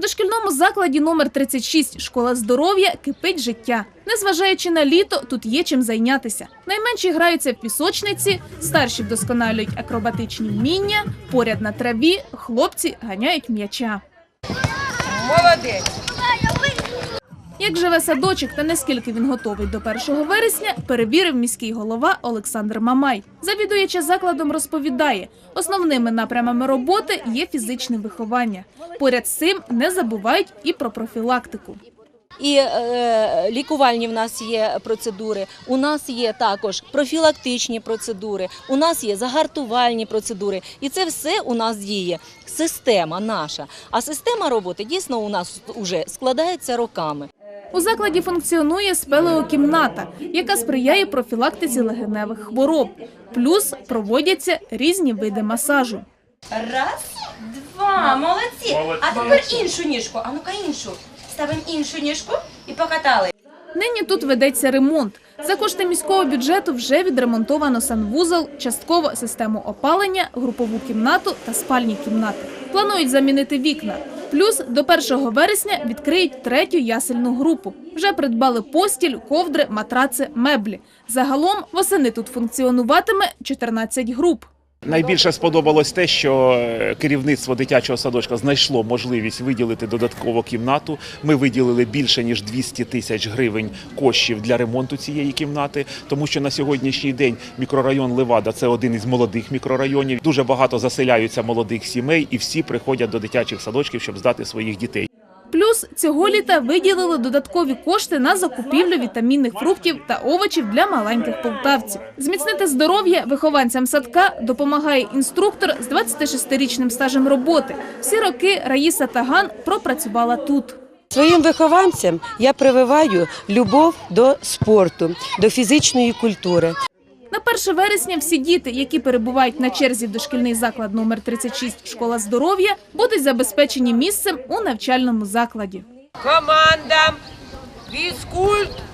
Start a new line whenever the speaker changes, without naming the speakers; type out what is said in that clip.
Дошкільному закладі номер 36 «Школа здоров'я» кипить життя. Незважаючи на літо, тут є чим зайнятися. Найменші граються в пісочниці, старші вдосконалюють акробатичні вміння, поряд на траві хлопці ганяють м'яча.
Молодець.
Як живе садочок та наскільки він готовий до 1 вересня, перевірив міський голова Олександр Мамай. Завідуюча закладом розповідає, основними напрямами роботи є фізичне виховання. Поряд з цим не забувають і про профілактику.
І е, лікувальні в нас є процедури. У нас є також профілактичні процедури, у нас є загартувальні процедури. І це все у нас діє. Система наша. А система роботи дійсно у нас вже складається роками.
У закладі функціонує спелеокімната, яка сприяє профілактиці легеневих хвороб. Плюс проводяться різні види масажу.
Раз, два, молодці. А тепер іншу ніжку. А ну-ка іншу. Ставимо іншу ніжку і покатали.
Нині тут ведеться ремонт. За кошти міського бюджету вже відремонтовано санвузол, частково систему опалення, групову кімнату та спальні кімнати. Планують замінити вікна. Плюс до 1 вересня відкриють третю ясельну групу. Вже придбали постіль, ковдри, матраци, меблі. Загалом восени тут функціонуватиме 14 груп.
Найбільше сподобалось те, що е, керівництво дитячого садочка знайшло можливість виділити додаткову кімнату. Ми виділили більше ніж 200 тисяч гривень коштів для ремонту цієї кімнати, тому що на сьогоднішній день мікрорайон Левада це один із молодих мікрорайонів. Дуже багато заселяються молодих сімей, і всі приходять до дитячих садочків, щоб здати своїх дітей.
Плюс цього літа виділили додаткові кошти на закупівлю вітамінних фруктів та овочів для маленьких полтавців. Зміцнити здоров'я вихованцям садка допомагає інструктор з 26-річним стажем роботи. Всі роки Раїса Таган пропрацювала тут.
Своїм вихованцям я прививаю любов до спорту, до фізичної культури.
На 1 вересня всі діти, які перебувають на черзі в дошкільний заклад номер 36 «Школа здоров'я», будуть забезпечені місцем у навчальному закладі.
Команда. Фізкульт.